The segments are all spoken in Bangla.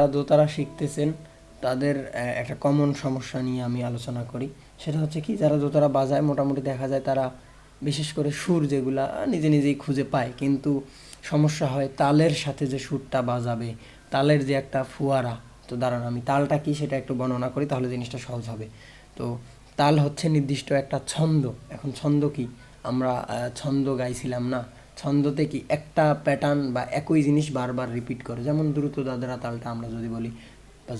যারা দোতারা শিখতেছেন, তাদের একটা কমন সমস্যা নিয়ে আমি আলোচনা করি। সেটা হচ্ছে কি, যারা দোতারা বাজায় মোটামুটি দেখা যায় তারা বিশেষ করে সুর যেগুলা নিজে নিজেই খুঁজে পায়। কিন্তু সমস্যা হয় তালের সাথে যে সুরটা বাজাবে, তালের যে একটা ফুয়ারা, তো দাঁড়ান আমি তালটা কি সেটা একটু বর্ণনা করি, তাহলে জিনিসটা সহজ হবে। তো তাল হচ্ছে নির্দিষ্ট একটা ছন্দ। এখন ছন্দ কি? আমরা ছন্দ গাইছিলাম না ছন্দতে কি একটা প্যাটার্ন বা একই জিনিস বারবার রিপিট করে। যেমন দ্রুত দাদরা তালটা আমরা যদি বলি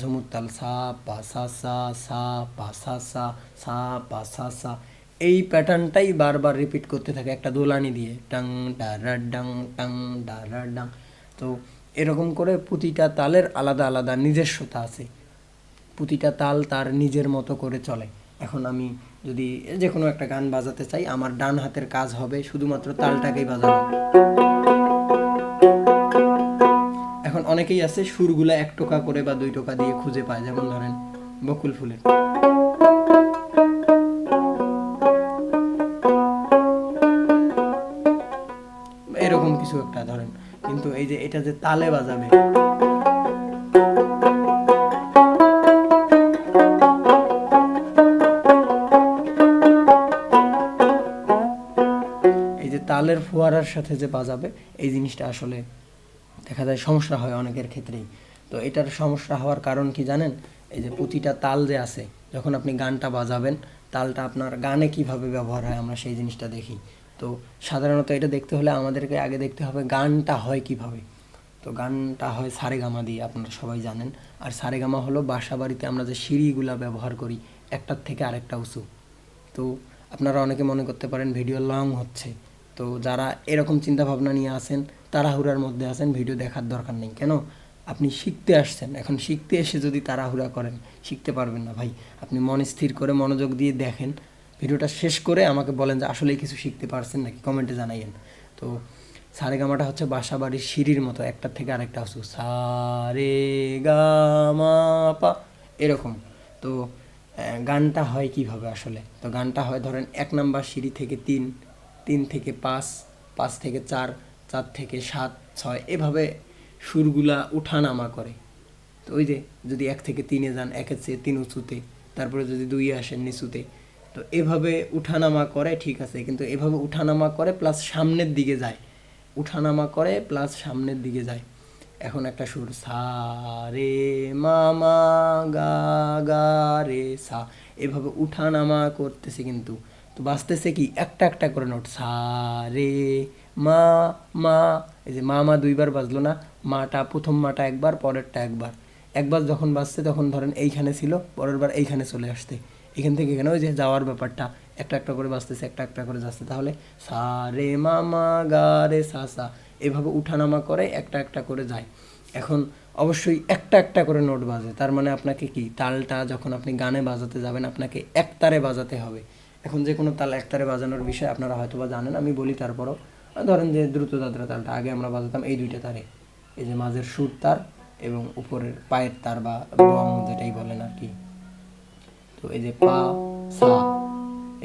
ঝুমুর তাল সা, পা সা সা সা, পা সা সা সা, পা সা সা, এই প্যাটার্নটাই বারবার রিপিট করতে থাকে একটা দোলানি দিয়ে। টাং ডারা ডাং, টাং ডারা ডাং। তো এরকম করে প্রতিটা তালের আলাদা আলাদা নিজস্বতা আছে। প্রতিটা তাল তার নিজের মতো করে চলে। এখন আমি যদি যে কোনো একটা গান বাজাতে চাই, আমার ডান হাতের কাজ হবে শুধুমাত্র তালটাকেই বাজানো। এখন অনেকেই আছে সুরগুলা এক টোকা করে বা দুই টোকা দিয়ে খুঁজে পায়, যেমন ধরেন বকুল ফুলের। এরকম কিছু একটা ধরেন। কিন্তু এই যে এটা যে তালে বাজাবে তালের সাথে যে বাজাবে, এই জিনিসটা আসলে দেখা যায় সমস্যা হয় অনেকের ক্ষেত্রেই। তো এটার সমস্যা হওয়ার কারণ কি জানেন? এই যে প্রতিটা তাল যে আছে, যখন আপনি গানটা বাজাবেন, তালটা আপনার গানে কীভাবে ব্যবহার হয় আমরা সেই জিনিসটা দেখি। তো সাধারণত এটা দেখতে হলে আমাদেরকে আগে দেখতে হবে গানটা হয় কীভাবে। তো গানটা হয় সারেগামা দিয়ে, আপনারা সবাই জানেন। আর সারেগামা হলো বাসা বাড়িতে আমরা যে সিঁড়িগুলা ব্যবহার করি, একটার থেকে আরেকটা উঁচু। তো আপনারা অনেকে মনে করতে পারেন ভিডিও লং হচ্ছে। তো যারা এরকম চিন্তা ভাবনা নিয়ে আসেন তাড়াহুড়ার মধ্যে আছেন, ভিডিও দেখার দরকার নেই। কেন? আপনি শিখতে আসছেন। এখন শিখতে এসে যদি তাড়াহুড়া করেন, শিখতে পারবেন না ভাই। আপনি মন স্থির করে মনোযোগ দিয়ে দেখেন। ভিডিওটা শেষ করে আমাকে বলেন যে, আসলেই কিছু শিখতে পারছেন নাকি? কমেন্টে জানাইয়েন। তো সারেগামাটা হচ্ছে বাসা বাড়ির সিঁড়ির মতো একটার থেকে আরেকটা আসু সারে গামা পা। এরকম। তো গানটা হয় কীভাবে আসলে? তো গানটা হয় ধরেন এক নাম্বার সিঁড়ি থেকে তিন তিন থেকে পাঁচ পাঁচ থেকে চার চার থেকে সাত, ছয়, এভাবে সুরগুলা উঠানামা করে। তো ওই যে যদি এক থেকে তিনে যান একের চেয়ে তিন উঁচুতে, তারপরে যদি দুই আসেন নিচুতে, তো এভাবে উঠানামা করে, ঠিক আছে, কিন্তু এভাবে উঠানামা করে প্লাস সামনের দিকে যায়। উঠানামা করে প্লাস সামনের দিকে যায়। এখন একটা সুর, সা, রে মামা গা গা, রে, সা, এভাবে উঠানামা করতেছে কিন্তু। তো বাজতেছে কি? একটা একটা করে নোট। সা, রে, মা মা, এই যে মা মা দুইবার বাজলো না, মাটা, প্রথম মাটা একবার, পরেরটা একবার। একবার যখন বাজছে তখন ধরেন এইখানে ছিল, পরের বার এইখানে চলে আসতে এখান থেকে এখানে ওই যে যাওয়ার ব্যাপারটা, একটা একটা করে বাজতেছে একটা একটা করে যাচ্ছে। তাহলে সা, রে, মা মা, গা, রে, সা সা, এভাবে উঠানামা করে একটা একটা করে যায়। এখন অবশ্যই একটা একটা করে নোট বাজে। তার মানে আপনাকে কি? তালটা যখন আপনি গানে বাজাতে যাবেন, আপনাকে একতারে বাজাতে হবে। এখন যে কোনো তাল একতারে বাজানোর বিষয় আপনারা হয়তো বা জানেন, আমি বলি তারপরও ধরেন যে দ্রুত দাদরা তালটা, আগে আমরা বাজাতাম এই দুইটা তারে। এই যে মাঝের সুর তার এবং উপরের পায়ের তার বা বং যেটাই বলেন আর কি। তো এই যে পা, সা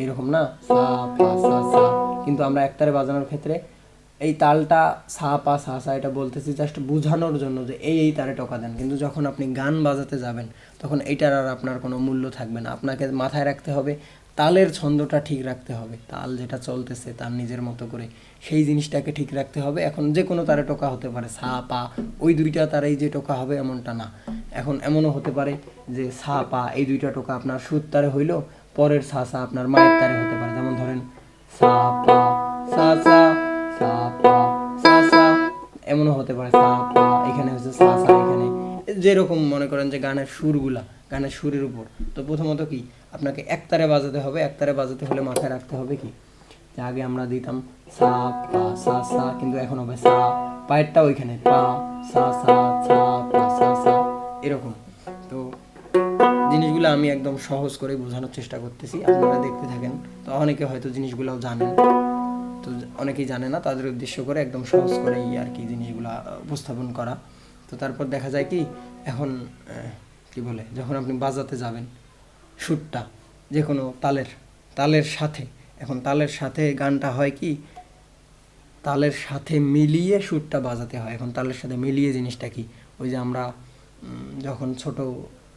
এইরকম না? সা পা সা সা। কিন্তু আমরা একতারে বাজানোর ক্ষেত্রে এই তালটা সা, পা, সা সা এটা বলতেছি জাস্ট বোঝানোর জন্য যে এই এই তারে টকা দেন। কিন্তু যখন আপনি গান বাজাতে যাবেন, তখন এইটার আর আপনার কোনো মূল্য থাকবে না। আপনাকে মাথায় রাখতে হবে তালের ছন্দটা ঠিক রাখতে হবে। তাল যেটা চলতেছে তার নিজের মতো করে সেই জিনিসটাকে ঠিক রাখতে হবে। এখন যে কোনো তারে টোকা হতে পারে, সা, পা, ওই দুইটা তারেই যে টোকা হবে এমনটা না। এখন এমনও হতে পারে যে সা, পা, এই দুইটা টোকা আপনার সুর তারে হইল, পরের সা সা আপনার মায়ের তারে হতে পারে। যেমন ধরেন, সা, পা, সা সা সা, পা, সা সা, এমনও হতে পারে, সা, পা, এখানে হচ্ছে সা সা, এখানে। যেরকম মনে করেন যে গানের সুরগুলা। গানের সুরের উপর। তো প্রথমত কি? আপনাকে একতারে বাজাতে হবে। একতারে বাজাতে হলে মাথায় রাখতে হবে কি? যে আগে আমরা দিতাম সা, পা, সা সা, কিন্তু এখন হবে সা। পায়েরটা ওইখানে, পা, সা সা সা পা, সা সা, এরকম। তো জিনিসগুলো আমি একদম সহজ করে বোঝানোর চেষ্টা করতেছি। আপনারা দেখতে থাকেন। তো অনেকে হয়তো জিনিসগুলোও জানেন। তো অনেকেই জানে না। তাদের উদ্দেশ্য করে একদম সহজ করে আর কি জিনিসগুলো উপস্থাপন করা। তো তারপর দেখা যায় কি? এখন কি বলে, যখন আপনি বাজাতে যাবেন, সুরটা যে কোনো তালের তালের সাথে, এখন তালের সাথে গানটা হয় কি? তালের সাথে মিলিয়ে সুরটা বাজাতে হয়। এখন তালের সাথে মিলিয়ে জিনিসটা কি? ওই যে আমরা যখন ছোট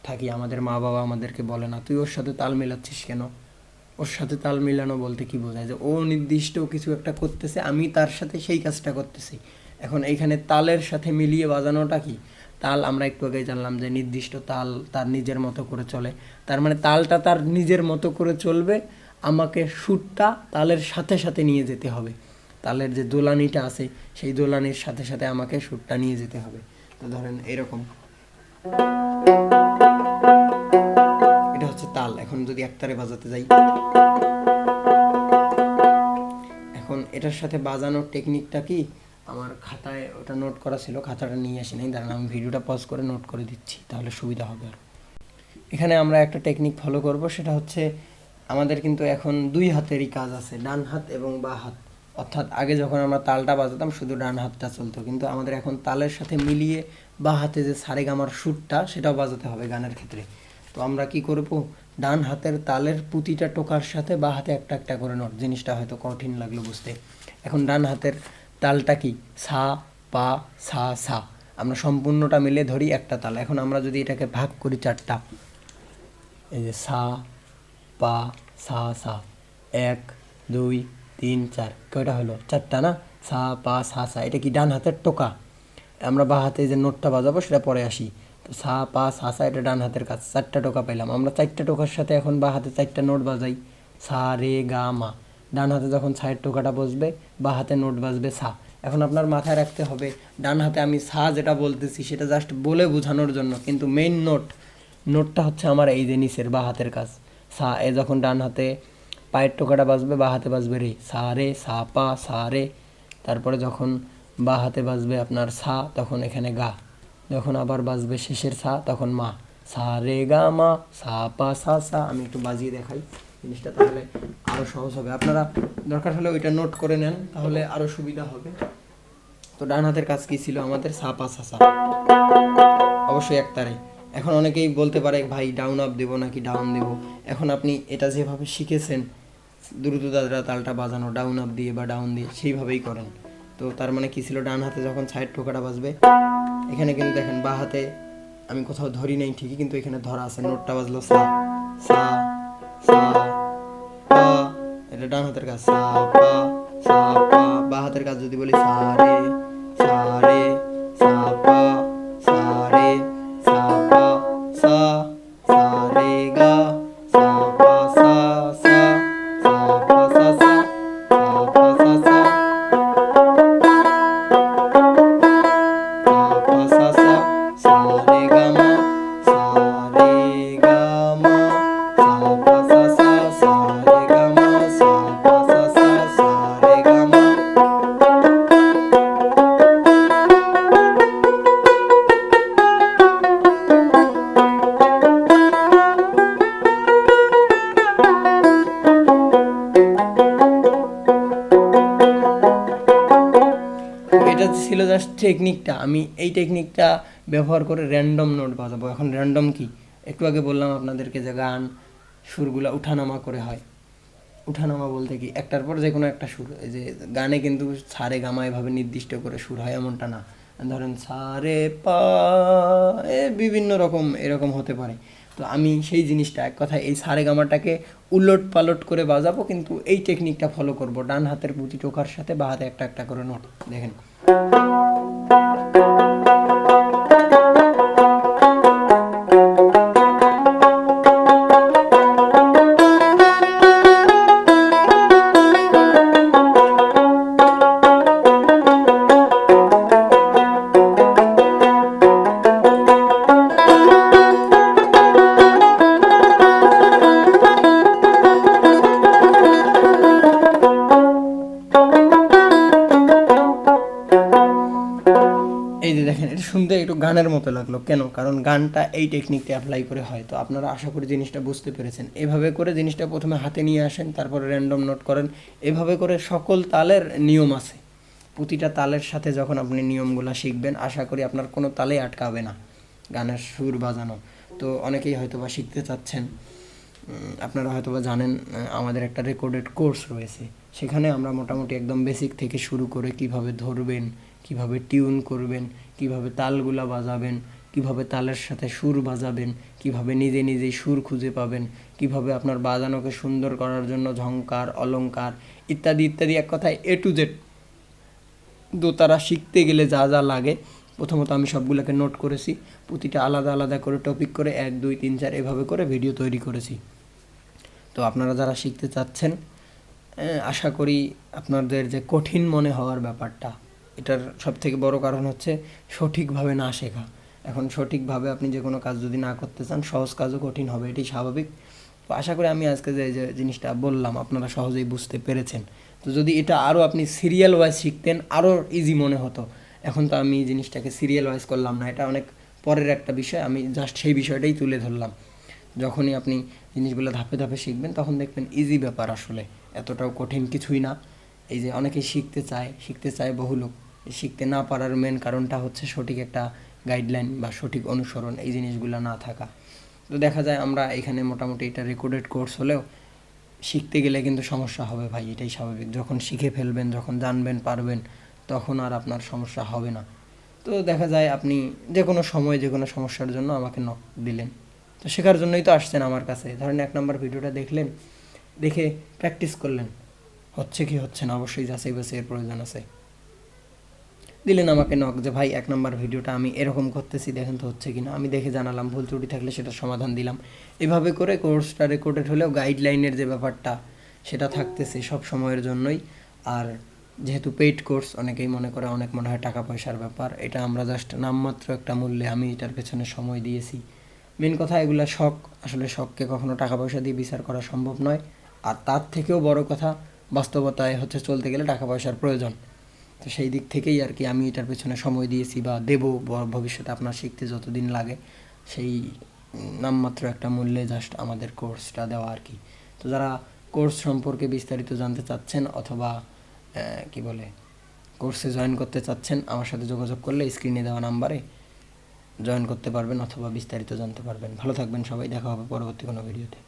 থাকি, আমাদের মা বাবা আমাদেরকে বলে না, তুই ওর সাথে তাল মিলাচ্ছিস কেন? ওর সাথে তাল মিলানো বলতে কি বোঝায়? যে ও নির্দিষ্ট কিছু একটা করতেছে, আমি তার সাথে সেই কাজটা করতেছি। এখন এইখানে তালের সাথে মিলিয়ে বাজানোটা কি? তাল আমরা একটু আগে জানলাম যে নির্দিষ্ট তাল তার নিজের মতো করে চলে। তার মানে তালটা তার নিজের মতো করে চলবে, আমাকে সুরটা তালের সাথে সাথে নিয়ে যেতে হবে। তালের যে দোলানিটা আছে, সেই দোলানির সাথে সাথে আমাকে সুরটা নিয়ে যেতে হবে। তো ধরেন এরকম। এটা হচ্ছে তাল। এখন যদি একতারে বাজাতে যাই। এখন এটার সাথে বাজানোর টেকনিকটা কি? আমার খাতায় ওটা নোট করা ছিল, খাতাটা নিয়ে আসি নাই, দাঁড়ান, আমি ভিডিওটা পজ করে নোট করে দিচ্ছি, তাহলে সুবিধা হবে আর। এখানে আমরা একটা টেকনিক ফলো করব, সেটা হচ্ছে আমাদের কিন্তু এখন দুই হাতেরই কাজ আছে, ডান হাত এবং বা হাত। অর্থাৎ আগে যখন আমরা তালটা বাজাতাম, শুধু ডান হাতটা চলতো, কিন্তু আমাদের এখন তালের সাথে মিলিয়ে বা হাতে যে সারেগামার সুরটা, সেটাও বাজাতে হবে গানের ক্ষেত্রে। তো আমরা কি করব? ডান হাতের তালের প্রতিটা টোকার সাথে বা হাতে একটা একটা করে নোট জিনিসটা হয়তো কঠিন লাগল বুঝতে। এখন ডান হাতের তালটা কি? সা, পা, সা সা। আমরা সম্পূর্ণটা মিলে ধরি একটা তাল। এখন আমরা যদি এটাকে ভাগ করি চারটা, এই যে সা, পা, সা সা। এক, দুই, তিন, চার। কয়টা হলো? চারটা না? সা, পা, সা সা। এটা কি ডান হাতের টোকা? আমরা বা হাতে যে নোটটা বাজাবো সেটা পরে আসি। তো সা, পা, সা সা, এটা ডান হাতের কাজ। চারটা টোকা পেলাম আমরা চারটা টোকার সাথে এখন বা হাতে চারটা নোট বাজাই। সা, রে, গা, মা। ডান হাতে যখন ছায়ের টোকাটা বসবে, বা হাতে নোট বাজবে সা। এখন আপনার মাথায় রাখতে হবে, ডান হাতে আমি সা যেটা বলতেছি, সেটা জাস্ট বলে বোঝানোর জন্য। কিন্তু মেইন নোট নোটটা হচ্ছে আমার এই যে নিচের বা হাতের কাজ। সা, এ যখন ডান হাতে পায়ের টোকাটা বাজবে, বা হাতে বাজবে রে। সা রে, সা পা, সা রে। তারপরে যখন বা হাতে বাজবে আপনার সা, তখন এখানে গা। যখন আবার বাজবে শেষের সা, তখন মা। সা রে গা মা, সা পা, সা সা। আমি একটু বাজিয়ে দেখাই। জিনিসটা তাহলে আরও সহজ হবে। আপনারা দরকার হলে ওইটা নোট করে নেন, তাহলে আরও সুবিধা হবে। তো ডান হাতের কাজ কি ছিল? আমাদের সা, পা, সা সা। অবশ্যই একতারে এখন অনেকেই বলতে পারে, ভাই ডাউন আপ দেবো নাকি ডাউন দেবো? এখন আপনি এটা যেভাবে শিখেছেন, দ্রুত দাদরা তালটা বাজানো ডাউন আপ দিয়ে বা ডাউন দিয়ে, সেইভাবেই করেন। তো তার মানে কি ছিল? ডান হাতে যখন সাইড ঠোকাটা বাজবে, এখানে কিন্তু দেখেন, বা হাতে আমি কোথাও ধরি নাই ঠিকই, কিন্তু এখানে ধরা আছে। নোটটা বাজলো সা সা সা পা এটা ডান হাতের কাজ সা পা সা পা বা হাতের কাজ যদি বলি সা রে সা রে টেকনিকটা আমি এই টেকনিকটা ব্যবহার করে র্যান্ডম নোট বাজাবো। এখন র্যান্ডম কি? একটু আগে বললাম আপনাদেরকে যে গান সুরগুলা উঠানামা করে হয়। উঠানামা বলতে কি? একটার পর যে কোনো একটা সুর, এই যে গানে কিন্তু সারে গামা এভাবে নির্দিষ্ট করে সুর হয়, এমনটা না। ধরেন সারে পা, এ বিভিন্ন রকম, এরকম হতে পারে। তো আমি সেই জিনিসটা এক কথায়, এই সারে গামাটাকে উলট পালট করে বাজাবো, কিন্তু এই টেকনিকটা ফলো করব। ডান হাতের প্রতি টোকার সাথে বা হাতে একটা একটা করে নোট দেখেন। এই শুনতে একটু গানের মতো লাগল। কেন? কারণ গানটা এই টেকনিকটা অ্যাপ্লাই করে হয়। তো আপনারা আশা করি জিনিসটা বুঝতে পেরেছেন। এভাবে করে জিনিসটা প্রথমে হাতে নিয়ে আসেন, তারপরে র্যান্ডম নোট করেন। এভাবে করে সকল তালের নিয়ম আছে। প্রতিটা তালের সাথে যখন আপনি নিয়মগুলো শিখবেন, আশা করি আপনার কোনো তালেই আটকাবে না গানের সুর বাজানো। তো অনেকেই হয়তো বা শিখতে চাচ্ছেন। আপনারা হয়তো বা জানেন আমাদের একটা রেকর্ডেড কোর্স রয়েছে। সেখানে আমরা মোটামুটি একদম বেসিক থেকে শুরু করে কীভাবে ধরবেন, কীভাবে টিউন করবেন কীভাবে তালগুলা বাজাবেন, কীভাবে তালের সাথে সুর বাজাবেন, কীভাবে নিজে নিজেই সুর খুঁজে পাবেন, কীভাবে আপনার বাজানোকে সুন্দর করার জন্য ঝংকার, অলংকার, ইত্যাদি ইত্যাদি। এক কথায় এ টু জেড দোতারা শিখতে গেলে যা যা লাগে, প্রথমত আমি সবগুলোকে নোট করেছি, প্রতিটা আলাদা আলাদা করে টপিক করে এক, দুই, তিন, চার এভাবে করে ভিডিও তৈরি করেছি। তো আপনারা যারা শিখতে চাচ্ছেন আশা করি আপনাদের যে কঠিন মনে হওয়ার ব্যাপারটা এটার সব থেকে বড় কারণ হচ্ছে সঠিকভাবে না শেখা। এখন সঠিকভাবে আপনি যে কোনো কাজ যদি না করতে চান, সহজ কাজও কঠিন হবে এটি স্বাভাবিক। তো আশা করি আমি আজকে যে যে জিনিসটা বললাম, আপনারা সহজেই বুঝতে পেরেছেন। তো যদি এটা আরও আপনি সিরিয়াল ওয়াইজ শিখতেন, আরও ইজি মনে হতো। এখন তো আমি জিনিসটাকে সিরিয়াল ওয়াইজ করলাম না, এটা অনেক পরের একটা বিষয়, আমি জাস্ট সেই বিষয়টাই তুলে ধরলাম। যখনই আপনি জিনিসগুলো ধাপে ধাপে শিখবেন, তখন দেখবেন ইজি ব্যাপার আসলে, এতটাও কঠিন কিছুই না। এই যে অনেকেই শিখতে চায় শিখতে চায় বহু লোক। শিখতে না পারার মেন কারণটা হচ্ছে সঠিক একটা গাইডলাইন বা সঠিক অনুসরণ এই জিনিসগুলো না থাকা। তো দেখা যায় আমরা এখানে মোটামুটি এটা রেকর্ডেড কোর্স হলেও শিখতে গেলে কিন্তু সমস্যা হবে ভাই, এটাই স্বাভাবিক। যখন শিখে ফেলবেন, যখন জানবেন, পারবেন, তখন আর আপনার সমস্যা হবে না। তো দেখা যায় আপনি যে কোনো সময় যে কোনো সমস্যার জন্য আমাকে নক দিলেন। তো শেখার জন্যই তো আসছেন আমার কাছে। ধরেন এক নম্বর ভিডিওটা দেখলেন, দেখে প্র্যাকটিস করলেন। হচ্ছে কি হচ্ছে না? অবশ্যই যাচাই বাছাইয়ের প্রয়োজন আছে। দিলেন আমাকে নক যে, ভাই, এক নম্বর ভিডিওটা আমি এরকম করতেছি, দেখেন তো হচ্ছে কি না আমি দেখে জানালাম, ভুল ত্রুটি থাকলে সেটা সমাধান দিলাম। এভাবে করে কোর্সটা রেকর্ডেড হলেও গাইডলাইনের যে ব্যাপারটা, সেটা থাকতেছে সব সময়ের জন্যই। আর যেহেতু পেইড কোর্স অনেকেই মনে করে অনেক মনে হয় টাকা পয়সার ব্যাপার। এটা আমরা জাস্ট নামমাত্র একটা মূল্যে আমি এটার পেছনে সময় দিয়েছি। মেন কথা, এগুলা শখ। আসলে শখকে কখনো টাকা পয়সা দিয়ে বিচার করা সম্ভব নয়। আর তার থেকেও বড় কথা, বাস্তবতায় হচ্ছে চলতে গেলে টাকা পয়সার প্রয়োজন। তো সেই দিক থেকেই আর কি আমি এটার পেছনে সময় দিয়েছি বা দেব ভবিষ্যতে আপনার শিখতে যতদিন লাগে। সেই নামমাত্র একটা মূল্যে জাস্ট আমাদের কোর্সটা দেওয়া আর কি। তো যারা কোর্স সম্পর্কে বিস্তারিত জানতে চাচ্ছেন অথবা কি বলে কোর্সে জয়েন করতে চাচ্ছেন, আমার সাথে যোগাযোগ করলে স্ক্রিনে দেওয়া নাম্বারে জয়েন করতে পারবেন অথবা বিস্তারিত জানতে পারবেন। ভালো থাকবেন সবাই, দেখা হবে পরবর্তী কোনো ভিডিওতে